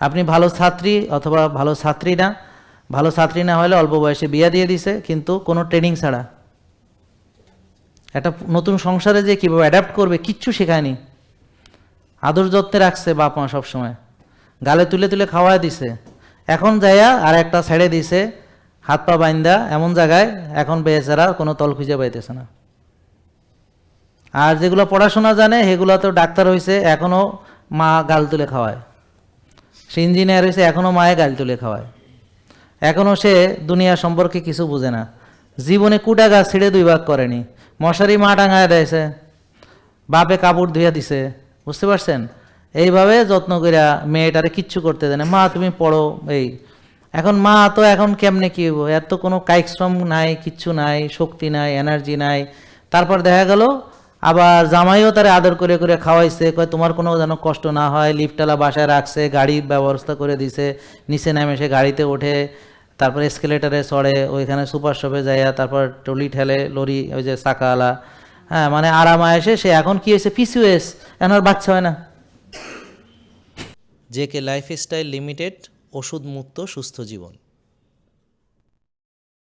আপনি ভালো ছাত্রী অথবা ভালো ছাত্রী না, ভালো ছাত্রী না হলে অল্প বয়সে বিয়ে দিয়ে দিছে, কিন্তু কোনো ট্রেনিং ছাড়া। একটা নতুন সংসারে যে কীভাবে অ্যাডাপ্ট করবে কিচ্ছু শেখায়নি। আদর যত্নে রাখছে বাপ মা সবসময়। গালে তুলে তুলে খাওয়ায় দিছে। এখন যাইয়া আর একটা ছেড়ে দিছে, হাত পা বাইন্দা, এমন জায়গায় এখন বেচারা কোনো তল খুঁজে পাইতেছে না। আর যেগুলো পড়াশোনা জানে, সেগুলো তো ডাক্তার হয়েছে এখনও মা গাল তুলে খাওয়ায়। সে ইঞ্জিনিয়ার হয়েছে এখনও মায়ে গাল তুলে খাওয়ায়। এখনও সে দুনিয়া সম্পর্কে কিছু বুঝে না। জীবনে কুটা গাছ ছিঁড়ে দুই ভাগ করেনি। মশারি মা টাঙায় দিয়েছে, বাপে কাপড় ধুয়ে দিছে, বুঝতে পারছেন? এইভাবে যত্ন করিয়া মেয়েটারে কিচ্ছু করতে দেয় না। মা, তুমি পড়ো, এই। এখন মা তো এখন কেমনে কি হইব? এর তো কোনো কায়িক শ্রম নাই, কিচ্ছু নাই, শক্তি নাই, এনার্জি নাই। তারপর দেখা গেল আবার জামাইও তারা আদর করে করে খাওয়াইছে, কয় তোমার কোনো যেন কষ্ট না হয় লিফটালা বাসায় রাখছে, গাড়ির ব্যবস্থা করে দিছে, নিচে নামে সে গাড়িতে ওঠে, তারপর এসকেলেটারে চড়ে, ওইখানে সুপার শপে যাইয়া তারপর টলি ঠেলে, লরি, ওই যে চাকাওয়ালা হ্যাঁ মানে আরাম এসে সে এখন কি হয়েছে? পিসিওএস এখন আর বাচ্চা হয় না। জে কে লাইফস্টাইল লিমিটেড ওষুধ মুক্ত সুস্থ জীবন।